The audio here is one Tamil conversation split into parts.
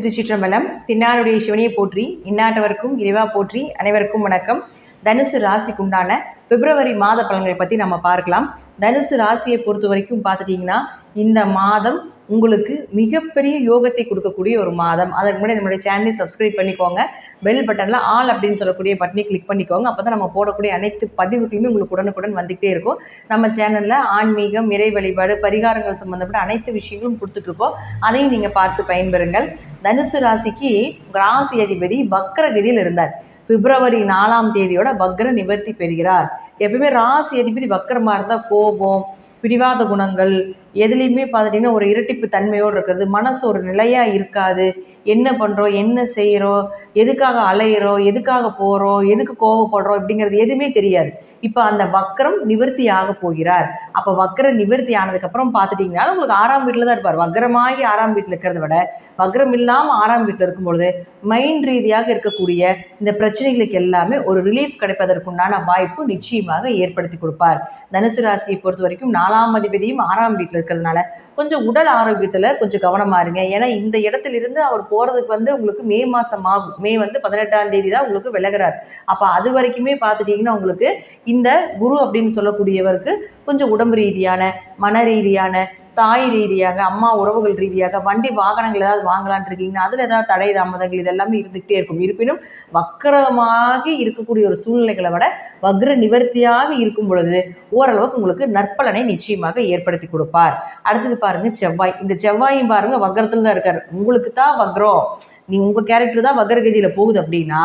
திருச்சிற்றம்பலம் தின்னாருடைய சிவனியை போற்றி இந்நாட்டவருக்கும் இறைவா போற்றி அனைவருக்கும் வணக்கம். தனுசு ராசிக்கு உண்டான பிப்ரவரி மாத பலன்களை பற்றி நம்ம பார்க்கலாம். தனுசு ராசியை பொறுத்த வரைக்கும் பார்த்துட்டிங்கன்னா இந்த மாதம் உங்களுக்கு மிகப்பெரிய யோகத்தை கொடுக்கக்கூடிய ஒரு மாதம். அதற்கு முன்னாடி நம்மளுடைய சேனலை சப்ஸ்கிரைப் பண்ணிக்கோங்க. பெல் பட்டனில் ஆல் அப்படின்னு சொல்லக்கூடிய பட்டனை கிளிக் பண்ணிக்கோங்க. அப்போ தான் நம்ம போடக்கூடிய அனைத்து பதிவுகளுமே உங்களுக்கு உடனுக்குடன் வந்துகிட்டே இருக்கும். நம்ம சேனலில் ஆன்மீகம் இறை வழிபாடு பரிகாரங்கள் சம்மந்தப்பட்ட அனைத்து விஷயங்களும் கொடுத்துட்ருக்கோம் அதையும் நீங்கள் பார்த்து பயன்பெறுங்கள். தனுசு ராசிக்கு ராசி அதிபதி வக்கரகதியில் இருந்தார். பிப்ரவரி நாலாம் தேதியோட வக்ர நிவர்த்தி பெறுகிறார். எப்பவுமே ராசி அதிபதி வக்கரமாக இருந்தால் கோபம் பிடிவாத குணங்கள் எதுலேயுமே பார்த்துட்டிங்கன்னா ஒரு இரட்டிப்பு தன்மையோடு இருக்கிறது. மனசு ஒரு நிலையாக இருக்காது. என்ன பண்ணுறோம் என்ன செய்கிறோம் எதுக்காக அலையிறோம்? எதுக்காக போகிறோம் எதுக்கு கோவப்படுறோம்? அப்படிங்கிறது எதுவுமே தெரியாது. இப்போ அந்த வக்கரம் நிவர்த்தி ஆக போகிறார். அப்போ வக்கர நிவர்த்தி ஆனதுக்கப்புறம் பார்த்துட்டிங்கன்னா உங்களுக்கு ஆறாம் வீட்டில் தான் இருப்பார். வக்கரமாகி ஆறாம் வீட்டில் இருக்கிறத விட வக்கரம் இல்லாமல் ஆறாம் வீட்டில் இருக்கும் பொழுது மைண்ட் ரீதியாக இருக்கக்கூடிய இந்த பிரச்சனைகளுக்கு எல்லாமே ஒரு ரிலீஃப் கிடைப்பதற்குண்டான வாய்ப்பு நிச்சயமாக ஏற்படுத்தி கொடுப்பார். தனுசு ராசியை பொறுத்த வரைக்கும் நாலாம் அதிபதியும் ஆறாம் வீட்டில் இருக்கிறதுனால கொஞ்சம் உடல் ஆரோக்கியத்தில் கொஞ்சம் கவனமாக இருங்க. ஏன்னா இந்த இடத்துல இருந்து அவர் போகிறதுக்கு வந்து உங்களுக்கு மே மாதம் ஆகும். மே வந்து பதினெட்டாம் தேதி தான் உங்களுக்கு விலகிறார். அப்போ அது வரைக்குமே பார்த்துட்டிங்கன்னா உங்களுக்கு இந்த குரு அப்படின்னு சொல்லக்கூடியவருக்கு கொஞ்சம் உடம்பு ரீதியான மன ரீதியான தாய் ரீதியாக அம்மா உறவுகள் ரீதியாக வண்டி வாகனங்கள் ஏதாவது வாங்கலான் இருக்கீங்கன்னா அதில் ஏதாவது தடை தாமதங்கள் இதெல்லாமே இருந்துகிட்டே இருக்கும். இருப்பினும் வக்கரமாக இருக்கக்கூடிய ஒரு சூழ்நிலைகளை விட வக்ர நிவர்த்தியாக இருக்கும் பொழுது ஓரளவுக்கு உங்களுக்கு நற்பலனை நிச்சயமாக ஏற்படுத்தி கொடுப்பார். அடுத்தது பாருங்க செவ்வாய். இந்த செவ்வாயும் பாருங்க வக்கரத்தில் தான் இருக்கார். உங்களுக்கு தான் வக்ரம். நீ உங்கள் கேரக்டர் தான் வக்கரகதியில் போகுது அப்படின்னா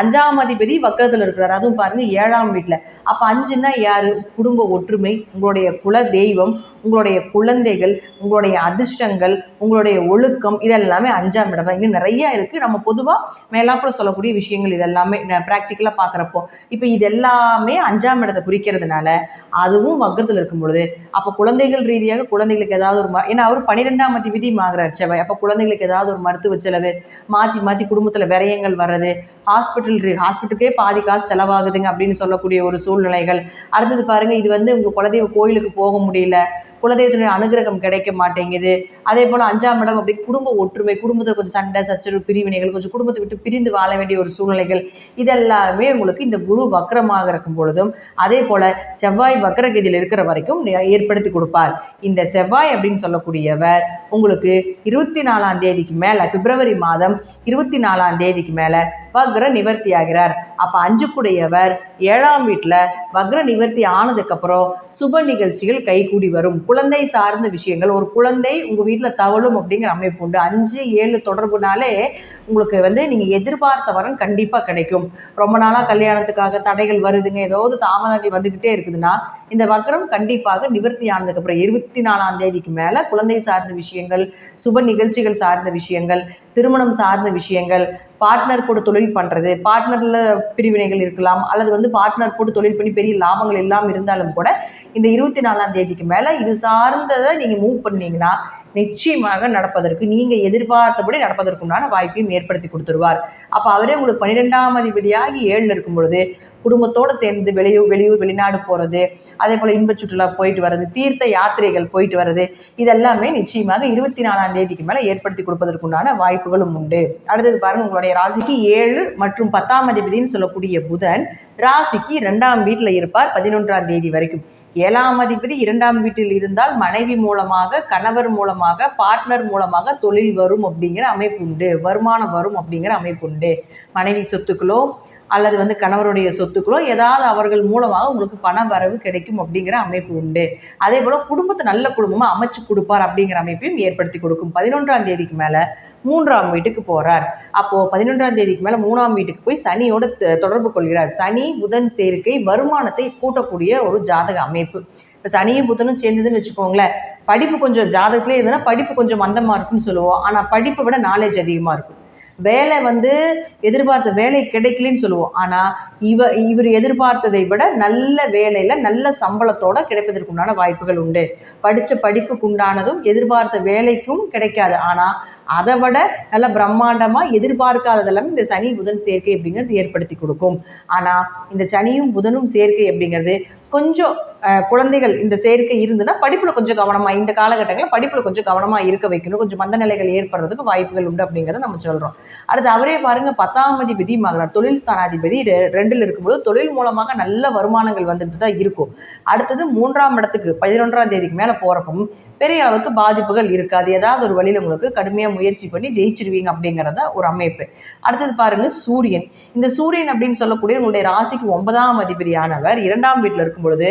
அஞ்சாம் அதிபதி வக்கரத்தில் இருக்கிறார். அதுவும் பாருங்கள் ஏழாம் வீட்டில். அப்போ அஞ்சுன்னா யார்? குடும்ப ஒற்றுமை உங்களுடைய குல தெய்வம் உங்களுடைய குழந்தைகள் உங்களுடைய அதிர்ஷ்டங்கள் உங்களுடைய ஒழுக்கம் இதெல்லாமே அஞ்சாம் இடம். தான் இன்னும் நிறையா இருக்குது நம்ம பொதுவாக மேலாப்பில் சொல்லக்கூடிய விஷயங்கள் இதெல்லாமே ப்ராக்டிக்கலாக பார்க்குறப்போ. இப்போ இது எல்லாமே அஞ்சாம் இடத்தை குறிக்கிறதுனால அதுவும் வக்கரத்தில் இருக்கும் பொழுது அப்போ குழந்தைகள் ரீதியாக குழந்தைகளுக்கு ஏதாவது ஒரு ஏன்னா அவர் பன்னிரெண்டாம் விதி ஆகிறார் செவ்வாய். அப்போ குழந்தைகளுக்கு ஏதாவது ஒரு மருத்துவ செலவு மாற்றி மாற்றி குடும்பத்தில் விரயங்கள் வர்றது ஹாஸ்பிட்டல் ஹாஸ்பிட்டலுக்கே பாதி காசு செலவாகுதுங்க அப்படின்னு சொல்லக்கூடிய ஒரு சூழ்நிலைகள். அடுத்தது பாருங்கள் இது வந்து உங்கள் குழந்தைய கோயிலுக்கு போக முடியல. குலதெய்வத்தினுடைய அனுகிரகம் கிடைக்க மாட்டேங்குது. அதே போல் அஞ்சாம் இடம் அப்படி குடும்ப ஒற்றுமை குடும்பத்தில் கொஞ்சம் சண்டை சச்சரவு பிரிவினைகள் கொஞ்சம் குடும்பத்தை விட்டு பிரிந்து வாழ வேண்டிய ஒரு சூழ்நிலைகள் இதெல்லாமே உங்களுக்கு இந்த குரு வக்கரமாக இருக்கும் பொழுதும் அதே போல் செவ்வாய் வக்கரகதியில் இருக்கிற வரைக்கும் ஏற்படுத்தி கொடுப்பார். இந்த செவ்வாய் அப்படின்னு சொல்லக்கூடியவர் உங்களுக்கு இருபத்தி நாலாம் தேதிக்கு மேலே பிப்ரவரி மாதம் இருபத்தி நாலாம் தேதிக்கு மேலே வக்ர நிவர்த்தி ஆகிறார். அப்போ அஞ்சுக்குடையவர் ஏழாம் வீட்டில் வக்ர நிவர்த்தி ஆனதுக்கப்புறம் சுப நிகழ்ச்சிகள் கைகூடி வரும். குழந்தை சார்ந்த விஷயங்கள் ஒரு குழந்தை உங்கள் வீட்டில் தவழும் அப்படிங்கிற அமைப்பு உண்டு. அஞ்சு ஏழு தொடர்புனாலே உங்களுக்கு வந்து நீங்கள் எதிர்பார்த்த வரன் கண்டிப்பாக கிடைக்கும். ரொம்ப நாளாக கல்யாணத்துக்காக தடைகள் வருதுங்க ஏதாவது தாமதங்கள் வந்துக்கிட்டே இருக்குதுன்னா இந்த வக்ரம் கண்டிப்பாக நிவர்த்தி ஆனதுக்கப்புறம் இருபத்தி நாலாம் தேதிக்கு மேலே குழந்தை சார்ந்த விஷயங்கள் சுப நிகழ்ச்சிகள் சார்ந்த விஷயங்கள் திருமணம் சார்ந்த விஷயங்கள் பார்ட்னர் கூட தொழில் பண்ணுறது பார்ட்னரில் பிரிவினைகள் இருக்கலாம் அல்லது வந்து பார்ட்னர் கூட தொழில் பண்ணி பெரிய லாபங்கள் எல்லாம் இருந்தாலும் கூட இந்த இருபத்தி நாலாம் தேதிக்கு மேலே இது சார்ந்ததை நீங்கள் மூவ் பண்ணீங்கன்னா நிச்சயமாக நடப்பதற்கு நீங்கள் எதிர்பார்த்தபடி நடப்பதற்குண்டான வாய்ப்பையும் ஏற்படுத்தி கொடுத்துருவார். அப்போ அவரே உங்களுக்கு பன்னிரெண்டாம் அதிபதியாகி ஏழில் இருக்கும் பொழுது குடும்பத்தோடு சேர்ந்து வெளியூர் வெளியூர் வெளிநாடு போகிறது அதே போல் இன்ப சுற்றுலா போயிட்டு வர்றது தீர்த்த யாத்திரைகள் போயிட்டு வர்றது இதெல்லாமே நிச்சயமாக இருபத்தி நாலாம் தேதிக்கு மேலே ஏற்படுத்தி கொடுப்பதற்குண்டான வாய்ப்புகளும் உண்டு. அடுத்தது பாருங்கள் உங்களுடைய ராசிக்கு ஏழு மற்றும் பத்தாம் அதிபதினு சொல்லக்கூடிய புதன் ராசிக்கு ரெண்டாம் வீட்டில் இருப்பார் பதினொன்றாம் தேதி வரைக்கும். ஏழாம் அதிபதி இரண்டாம் வீட்டில் இருந்தால் மனைவி மூலமாக கணவர் மூலமாக பார்ட்னர் மூலமாக தொழில் வரும் அப்படிங்கிற அமைப்பு உண்டு. வருமானம் வரும் அப்படிங்கிற அமைப்பு உண்டு. மனைவி சொத்துக்களோ அல்லது வந்து கணவருடைய சொத்துக்களோ ஏதாவது அவர்கள் மூலமாக உங்களுக்கு பண வரவு கிடைக்கும் அப்படிங்கிற அமைப்பு உண்டு. அதே போல் குடும்பத்தை நல்ல குடும்பமாக அமைச்சு கொடுப்பார் அப்படிங்கிற அமைப்பையும் ஏற்படுத்தி கொடுக்கும். பதினொன்றாம் தேதிக்கு மேலே மூன்றாம் வீட்டுக்கு போகிறார் அப்போது பதினொன்றாம் தேதிக்கு மேலே மூணாம் வீட்டுக்கு போய் சனியோட தொடர்பு கொள்கிறார். சனி புதன் சேர்க்கை வருமானத்தை கூட்டக்கூடிய ஒரு ஜாதக அமைப்பு. இப்போ சனியும் புதனும் சேர்ந்ததுன்னு வச்சுக்கோங்களேன். படிப்பு கொஞ்சம் ஜாதகத்திலே இருந்ததுன்னா படிப்பு கொஞ்சம் மந்தமாக இருக்குன்னு சொல்லுவோம். ஆனால் படிப்பை விட நாலேஜ் அதிகமாக இருக்கும். வேலை வந்து எதிர்பார்த்த வேலை கிடைக்கலன்னு சொல்லுவோம். ஆனால் இவ இவர் எதிர்பார்த்ததை விட நல்ல வேலையில் நல்ல சம்பளத்தோட கிடைப்பதற்கு உண்டான வாய்ப்புகள் உண்டு. படித்த படிப்புக்கு உண்டானதும் எதிர்பார்த்த வேலைக்கும் கிடைக்காது. ஆனால் அதை விட நல்ல பிரம்மாண்டமாக எதிர்பார்க்காததெல்லாம் இந்த சனி புதன் சேர்க்கை அப்படிங்கிறது ஏற்படுத்தி கொடுக்கும். ஆனால் இந்த சனியும் புதனும் சேர்க்கை அப்படிங்கிறது கொஞ்சம் குழந்தைகள் இந்த சேர்க்கை இருந்ததுன்னா படிப்பில் கொஞ்சம் கவனமாக இந்த காலகட்டங்களில் படிப்பில் கொஞ்சம் கவனமாக இருக்க வைக்கணும். கொஞ்சம் மந்த நிலைகள் ஏற்படுறதுக்கு வாய்ப்புகள் உண்டு அப்படிங்கிறத நம்ம சொல்கிறோம் அடுத்து அவரே பாருங்க பத்தாம் அதிபதி மகனார் தொழில் ஸ்தானாதிபதி ரெ- ரெண்டில் இருக்கும்போது தொழில் மூலமாக நல்ல வருமானங்கள் வந்துட்டு தான் இருக்கும். அடுத்தது மூன்றாம் இடத்துக்கு பதினொன்றாம் தேதிக்கு மேலே போகிறப்பவும் பெரிய அளவுக்கு பாதிப்புகள் இருக்காது. ஏதாவது ஒரு வழியில் உங்களுக்கு கடுமையாக முயற்சி பண்ணி ஜெயிச்சிருவீங்க அப்படிங்கிறத ஒரு அமைப்பு. அடுத்தது பாருங்கள் சூரியன். இந்த சூரியன் அப்படின்னு சொல்லக்கூடிய உங்களுடைய ராசிக்கு ஒன்பதாம் அதிபதியானவர் இரண்டாம் வீட்டில் இருக்கும் பொழுது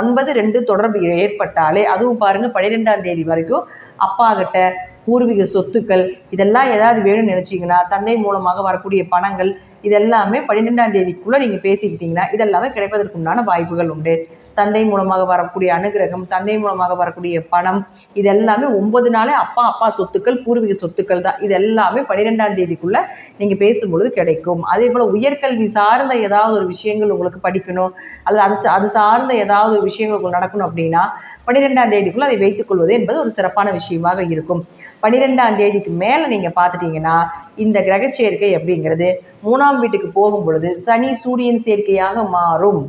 ஒன்பது ரெண்டு தொடர்பு ஏற்பட்டாலே அதுவும் பாருங்க பன்னிரெண்டாம் தேதி வரைக்கும் அப்பா கிட்ட பூர்வீக சொத்துக்கள் இதெல்லாம் ஏதாவது வேணும்னு நினச்சிங்கன்னா தந்தை மூலமாக வரக்கூடிய பணங்கள் இதெல்லாமே பன்னிரெண்டாம் தேதிக்குள்ளே நீங்கள் பேசிக்கிட்டீங்கன்னா இதெல்லாமே கிடைப்பதற்குண்டான வாய்ப்புகள் உண்டு. தந்தை மூலமாக வரக்கூடிய அனுகிரகம் தந்தை மூலமாக வரக்கூடிய பணம் இது எல்லாமே ஒன்பது நாளே அப்பா அப்பா சொத்துக்கள் பூர்வீக சொத்துக்கள் தான். இது எல்லாமே பன்னிரெண்டாம் தேதிக்குள்ள நீங்கள் பேசும்பொழுது கிடைக்கும். அதே போல் உயர்கல்வி சார்ந்த ஏதாவது ஒரு விஷயங்கள் உங்களுக்கு படிக்கணும் அல்லது அது அது சார்ந்த ஏதாவது ஒரு விஷயங்கள் உங்களுக்கு நடக்கணும் அப்படின்னா பன்னிரெண்டாம் தேதிக்குள்ள அதை வைத்துக்கொள்வது என்பது ஒரு சிறப்பான விஷயமாக இருக்கும். பன்னிரெண்டாம் தேதிக்கு மேலே நீங்கள் பார்த்துட்டீங்கன்னா இந்த கிரக சேர்க்கை அப்படிங்கிறது மூணாம் வீட்டுக்கு போகும் பொழுது சனி சூரியன் சேர்க்கையாக மாறும்.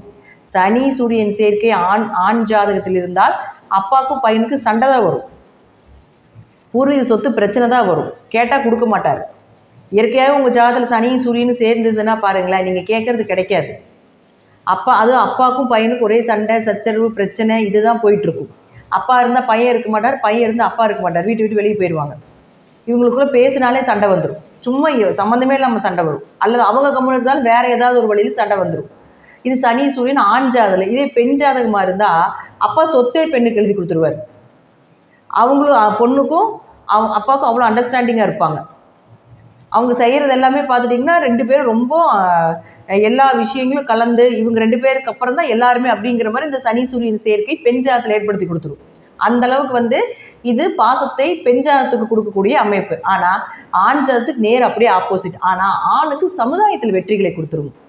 சனி சூரியன் சேர்க்கை ஆண் ஆண் ஜாதகத்தில் இருந்தால் அப்பாவுக்கும் பையனுக்கு சண்டை தான் வரும். பூர்வீக சொத்து பிரச்சனை தான் வரும். கேட்டால் கொடுக்க மாட்டார். இயற்கையாக உங்கள் ஜாதகத்தில் சனியும் சூரியனும் சேர்ந்ததுன்னா பாருங்களேன் நீங்கள் கேட்கறது கிடைக்காது. அப்பா அதுவும் அப்பாவுக்கும் பையனுக்கும் ஒரே சண்டை சச்சரவு பிரச்சனை இதுதான் போயிட்டுருக்கும். அப்பா இருந்தால் பையன் இருக்க மாட்டார் பையன் இருந்தால் அப்பா இருக்க மாட்டார். வீட்டு விட்டு வெளியே போயிடுவாங்க. இவங்களுக்குள்ளே பேசினாலே சண்டை வந்துடும் சும்மா சம்மந்தமே இல்லாமல் சண்டை வரும். அல்லது அவங்க கம்முன்னு இருந்தாலும் வேறு ஏதாவது ஒரு வழியில் சண்டை வந்துடும் இது சனி சூரியன் ஆண் ஜாதகம் இதே பெண் ஜாதகமாக இருந்தால் அப்பா சொத்தே பெண்ணுக்கு எழுதி கொடுத்துருவார். அவங்களும் பொண்ணுக்கும் அவங்க அப்பாவுக்கும் அவ்வளோ அண்டர்ஸ்டாண்டிங்காக இருப்பாங்க. அவங்க செய்கிறது எல்லாமே பார்த்துட்டிங்கன்னா ரெண்டு பேரும் ரொம்ப எல்லா விஷயங்களும் கலந்து இவங்க ரெண்டு பேருக்கு அப்புறம் தான் எல்லாருமே அப்படிங்கிற மாதிரி இந்த சனி சூரியன் சேர்க்கை பெண் ஜாதத்தில் ஏற்படுத்தி கொடுத்துரும். அந்த அளவுக்கு வந்து இது பாசத்தை பெண் ஜாதத்துக்கு கொடுக்கக்கூடிய அமைப்பு. ஆனால் ஆண் ஜாதத்துக்கு நேர் அப்படியே ஆப்போசிட் ஆனால் ஆணுக்கு சமுதாயத்தில் வெற்றிகளை கொடுத்துருவோம்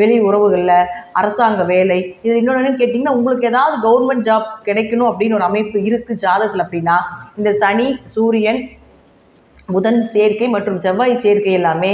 வெளி உறவுகளில் அரசாங்க வேலை இது இன்னொன்று கேட்டிங்கன்னா உங்களுக்கு ஏதாவது கவர்மெண்ட் ஜாப் கிடைக்கணும் அப்படின்னு ஒரு அமைப்பு இருக்குது ஜாதகத்தில் அப்படின்னா இந்த சனி சூரியன் புதன் சேர்க்கை மற்றும் செவ்வாய் சேர்க்கை எல்லாமே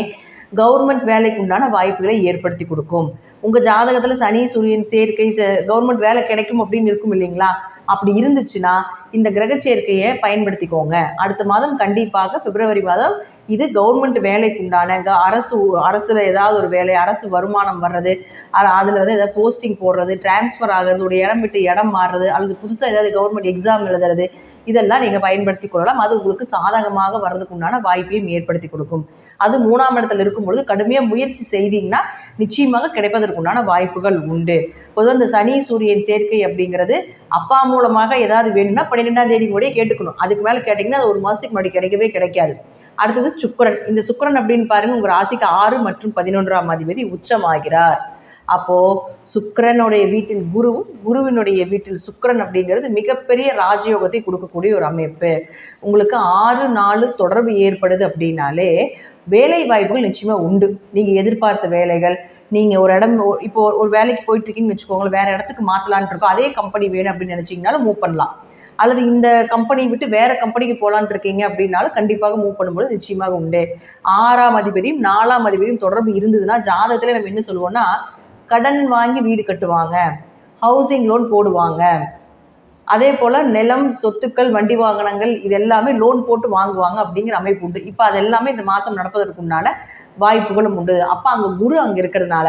கவர்மெண்ட் வேலைக்கு உண்டான வாய்ப்புகளை ஏற்படுத்தி கொடுக்கும். உங்கள் ஜாதகத்தில் சனி சூரியன் சேர்க்கை கவர்மெண்ட் வேலை கிடைக்கும் அப்படின்னு இருக்கும் இல்லைங்களா? அப்படி இருந்துச்சுன்னா இந்த கிரக சேர்க்கையை பயன்படுத்திக்கோங்க. அடுத்த மாதம் கண்டிப்பாக பிப்ரவரி மாதம் இது கவர்மெண்ட் வேலைக்கு உண்டானங்க அரசு அரசில் ஏதாவது ஒரு வேலை அரசு வருமானம் வர்றது அதில் வந்து ஏதாவது போஸ்டிங் போடுறது டிரான்ஸ்ஃபர் ஆகிறது ஒரு இடம் விட்டு இடம் மாறுறது அல்லது புதுசாக ஏதாவது கவர்மெண்ட் எக்ஸாம் எழுதுறது இதெல்லாம் நீங்கள் பயன்படுத்தி கொள்ளலாம். அது உங்களுக்கு சாதகமாக வர்றதுக்கு உண்டான வாய்ப்பையும் ஏற்படுத்தி கொடுக்கும். அது மூணாம் இடத்துல இருக்கும் பொழுது கடுமையாக முயற்சி செய்தீங்கன்னா நிச்சயமாக கிடைப்பதற்குண்டான வாய்ப்புகள் உண்டு. பொதுவாக இந்த சனி சூரியன் சேர்க்கை அப்படிங்கிறது அப்பா மூலமாக ஏதாவது வேணும்னா பன்னிரெண்டாம் தேதி கூட கேட்டுக்கணும். அதுக்கு மேலே கேட்டிங்கன்னா அது ஒரு மாதத்துக்கு முன்னாடி கிடைக்கவே கிடைக்காது. அடுத்தது சுக்கரன். இந்த சுக்கரன் அப்படின்னு பாருங்க உங்கள் ராசிக்கு ஆறு மற்றும் பதினொன்றாம் அதிபதி உச்சமாகிறார். அப்போ சுக்கரனுடைய வீட்டில் குருவும் குருவினுடைய வீட்டில் சுக்கரன் அப்படிங்கிறது மிகப்பெரிய ராஜயோகத்தை கொடுக்கக்கூடிய ஒரு அமைப்பு. உங்களுக்கு ஆறு நாலு தொடர்பு ஏற்படுது அப்படின்னாலே வேலை வாய்ப்புகள் நிச்சயமா உண்டு. நீங்க எதிர்பார்த்த வேலைகள் நீங்க ஒரு இடம் இப்போ ஒரு வேலைக்கு போயிட்டு இருக்கீங்கன்னு வச்சுக்கோங்களேன் வேற இடத்துக்கு மாத்தலாம்னு இருக்கோம் அதே கம்பெனி வேணும் அப்படின்னு நினைச்சீங்கனாலும் மூவ் பண்ணலாம். அல்லது இந்த கம்பெனி விட்டு வேற கம்பெனிக்கு போகலான் இருக்கீங்க அப்படின்னாலும் கண்டிப்பாக மூவ் பண்ணும்போது நிச்சயமாக உண்டு. ஆறாம் அதிபதியும் நாலாம் அதிபதியும் தொடர்பு இருந்ததுன்னா ஜாதகத்தில் நம்ம என்ன சொல்லுவோம்னா கடன் வாங்கி வீடு கட்டுவாங்க ஹவுசிங் லோன் போடுவாங்க. அதே போல் நிலம் சொத்துக்கள் வண்டி வாகனங்கள் இது எல்லாமே லோன் போட்டு வாங்குவாங்க அப்படிங்கிற அமைப்பு உண்டு. இப்போ அது எல்லாமே இந்த மாதம் நடப்பதற்கு உண்டான வாய்ப்புகளும் உண்டு. அப்போ அங்கே குரு அங்கே இருக்கிறதுனால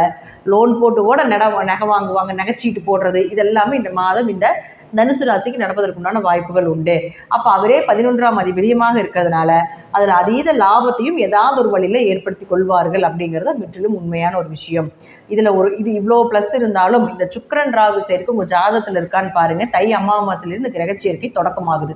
லோன் போட்டு கூட நட நகை வாங்குவாங்க நகைச்சீட்டு போடுறது இதெல்லாமே இந்த மாதம் இந்த தனுசு ராசிக்கு நடப்பதற்கு உண்டான வாய்ப்புகள் உண்டு. அப்போ அவரே பதினொன்றாம் அதிபதியமாக இருக்கிறதுனால அதில் அதீத லாபத்தையும் ஏதாவது ஒரு வழியில் ஏற்படுத்தி கொள்வார்கள் அப்படிங்கிறது முற்றிலும் உண்மையான ஒரு விஷயம். இதில் ஒரு இது இவ்வளோ ப்ளஸ் இருந்தாலும் இந்த சுக்கிரன் ராகு சேர்க்கை உங்கள் ஜாதகத்தில் இருக்கான்னு பாருங்க. தை அமாவாசையிலிருந்து கிரக சேர்க்கை தொடக்கமாகுது.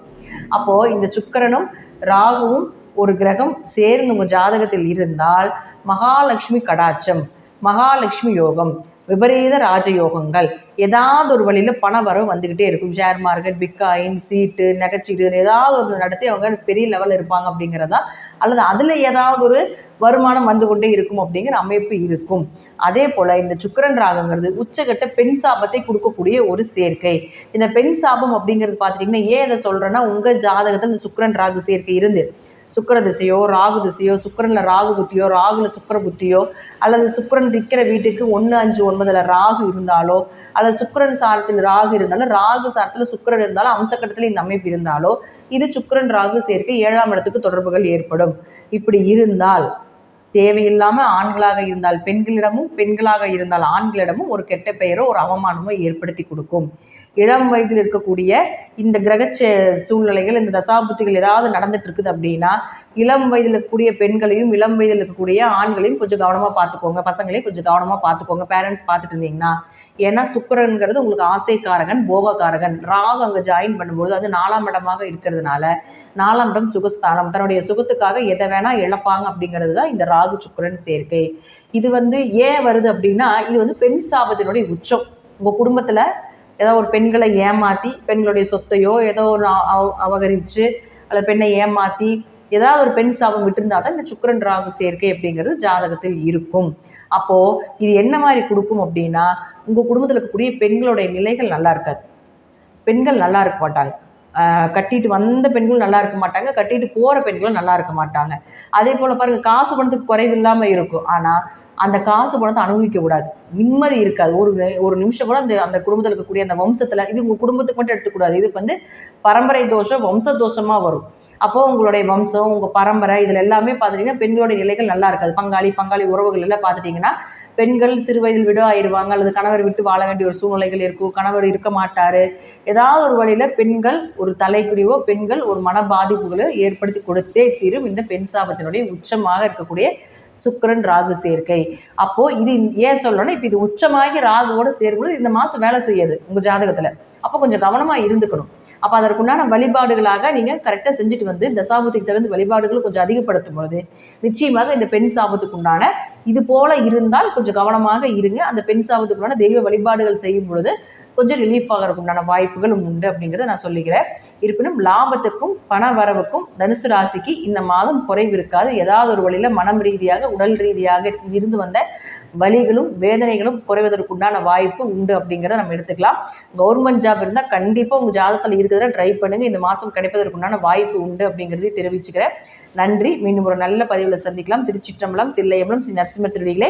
அப்போது இந்த சுக்கிரனும் ராகுவும் ஒரு கிரகம் சேர்ந்து உங்கள் ஜாதகத்தில் இருந்தால் மகாலட்சுமி கடாட்சம் மகாலட்சுமி யோகம் விபரீத ராஜயோகங்கள். ஏதாவது ஒரு வழியில் பண வரவு வந்துக்கிட்டே இருக்கும். ஷேர் மார்க்கெட் பிட்காயின் சீட்டு நகைச்சீட்டு ஏதாவது ஒரு நடத்தி அவங்க பெரிய லெவலில் இருப்பாங்க அப்படிங்கிறதா? அல்லது அதில் ஏதாவது ஒரு வருமானம் வந்து கொண்டே இருக்கும் அப்படிங்கிற அமைப்பு இருக்கும். அதே போல் இந்த சுக்கரன் ராகங்கிறது உச்சகட்ட பெண் சாபத்தை கொடுக்கக்கூடிய ஒரு சேர்க்கை. இந்த பெண் சாபம் அப்படிங்கிறது பார்த்துட்டிங்கன்னா ஏன் இதை சொல்கிறேன்னா உங்கள் ஜாதகத்தில் இந்த சுக்கரன் ராகு சேர்க்கை இருந்து சுக்கர திசையோ ராகு திசையோ சுக்கரனில் ராகு புத்தியோ ராகுல சுக்கர புத்தியோ அல்லது சுக்கரன் இருக்கிற வீட்டுக்கு ஒன்று அஞ்சு ஒன்பதில் ராகு இருந்தாலோ அல்லது சுக்கரன் சாரத்தில் ராகு இருந்தாலும் ராகு சாரத்தில் சுக்கரன் இருந்தாலும் அம்சக்கட்டத்தில் இந்த அமைப்பு இருந்தாலோ இது சுக்கரன் ராகு சேர்க்கை ஏழாம் இடத்துக்கு தொடர்புகள் ஏற்படும். இப்படி இருந்தால் தேவையில்லாமல் ஆண்களாக இருந்தால் பெண்களிடமும் பெண்களாக இருந்தால் ஆண்களிடமும் ஒரு கெட்ட பெயரோ ஒரு அவமானமோ ஏற்படுத்தி கொடுக்கும். இளம் வயதில் இருக்கக்கூடிய இந்த கிரகச்ச சூழ்நிலைகள் இந்த தசாபுத்திகள் ஏதாவது நடந்துட்டு இருக்குது அப்படின்னா இளம் வயதில் இருக்கக்கூடிய பெண்களையும் இளம் வயதில் இருக்கக்கூடிய ஆண்களையும் கொஞ்சம் கவனமாக பார்த்துக்கோங்க. பசங்களையும் கொஞ்சம் கவனமாக பார்த்துக்கோங்க. பேரண்ட்ஸ் பார்த்துட்டு இருந்தீங்கன்னா ஏன்னா சுக்கிரன்கிறது உங்களுக்கு ஆசைக்காரகன் போகக்காரகன். ராகு அங்கே ஜாயின் பண்ணும்போது அது நாலாம் இடமாக இருக்கிறதுனால நாலாம் இடம் சுகஸ்தானம். தன்னுடைய சுகத்துக்காக எதை வேணா இழப்பாங்க அப்படிங்கிறது தான் இந்த ராகு சுக்கரன் சேர்க்கை. இது வந்து ஏன் வருது அப்படின்னா இது வந்து பெண் சாபத்தினுடைய உச்சம். உங்கள் குடும்பத்தில் ஏதோ ஒரு பெண்களை ஏமாற்றி பெண்களுடைய சொத்தையோ ஏதோ ஒரு அ- அவ- பெண்ணை ஏமாற்றி ஏதாவது ஒரு பெண் சாபம் விட்டிருந்தா தான் இந்த சுக்கிரன் ராகு சேர்க்கை அப்படிங்கிறது ஜாதகத்தில் இருக்கும். அப்போது இது என்ன மாதிரி கொடுக்கும் அப்படின்னா உங்கள் குடும்பத்தில் இருக்கக்கூடிய பெண்களுடைய நிலைகள் நல்லா இருக்காது. பெண்கள் நல்லா இருக்க மாட்டாங்க. கட்டிட்டு வந்த பெண்களும் நல்லா இருக்க மாட்டாங்க கட்டிட்டு போகிற பெண்களும் நல்லா இருக்க மாட்டாங்க. அதே போல் பாருங்கள் காசு பணத்துக்கு குறைவு இல்லாமல் இருக்கும். ஆனால் அந்த காசு பணத்தை அனுபவிக்க கூடாது. நிம்மதி இருக்காது. ஒரு ஒரு நிமிஷம் கூட அந்த அந்த குடும்பத்தில் இருக்கக்கூடிய அந்த வம்சத்தில் இது உங்கள் குடும்பத்துக்கு மட்டும் எடுத்துக்கூடாது இது வந்து பரம்பரை தோஷம் வம்ச தோஷமாக வரும். அப்போது உங்களுடைய வம்சம் உங்கள் பரம்பரை இதில் எல்லாமே பார்த்துட்டிங்கன்னா பெண்களுடைய நிலைகள் நல்லா இருக்காது. பங்காளி பங்காளி உறவுகள் எல்லாம் பார்த்துட்டிங்கன்னா பெண்கள் சிறு வயதில் விட ஆயிடுவாங்க அல்லது கணவர் விட்டு வாழ வேண்டிய ஒரு சூழ்நிலைகள் இருக்கும் கணவர் இருக்க மாட்டார். ஏதாவது ஒரு வழியில் பெண்கள் ஒரு தலைக்குடிவோ பெண்கள் ஒரு மன பாதிப்புகளோ ஏற்படுத்தி கொடுத்தே தீரும். இந்த பெண் சாபத்தினுடைய உச்சமாக இருக்கக்கூடிய சுக்கரன் ராகு சேர்க்கை. அப்போ இது ஏன் சொல்லணும்னா இப்போ இது உச்சமாகி ராகுவோட சேரும்போது இந்த மாதம் வேலை செய்யாது உங்கள் ஜாதகத்தில். அப்போ கொஞ்சம் கவனமாக இருந்துக்கணும். அப்போ அதற்குண்டான வழிபாடுகளாக நீங்கள் கரெக்டாக செஞ்சுட்டு வந்து தசாபத்துக்கு தகுந்த வழிபாடுகள் கொஞ்சம் அதிகப்படுத்தும் பொழுது நிச்சயமாக இந்த பெண் சாபத்துக்கு உண்டான இது போல இருந்தால் கொஞ்சம் கவனமாக இருங்க. அந்த பெண் சாபத்துக்குண்டான தெய்வ வழிபாடுகள் செய்யும் பொழுது கொஞ்சம் ரிலீஃப் ஆகிறதுக்கு உண்டான வாய்ப்புகளும் உண்டு அப்படிங்கிறத நான் சொல்லிக்கிறேன். இருப்பினும் லாபத்துக்கும் பண வரவுக்கும் தனுசு ராசிக்கு இந்த மாதம் குறைவு இருக்காது. ஏதாவது ஒரு வழியில் மனம் ரீதியாக உடல் ரீதியாக இருந்து வந்த வலிகளும் வேதனைகளும் குறைவதற்குண்டான வாய்ப்பு உண்டு அப்படிங்கிறத நம்ம எடுத்துக்கலாம். கவர்மெண்ட் ஜாப் இருந்தால் கண்டிப்பாக உங்கள் ஜாதகத்தில் இருக்கிறத ட்ரை பண்ணுங்கள் இந்த மாதம் கிடைப்பதற்குண்டான வாய்ப்பு உண்டு அப்படிங்கிறதையும் தெரிவிச்சுக்கிறேன். நன்றி. மீண்டும் ஒரு நல்ல பதிவில் சந்திக்கலாம். திருச்சிற்றம்பலம் தில்லையம்பலம் ஸ்ரீ நரசிம்ம திருவிகளே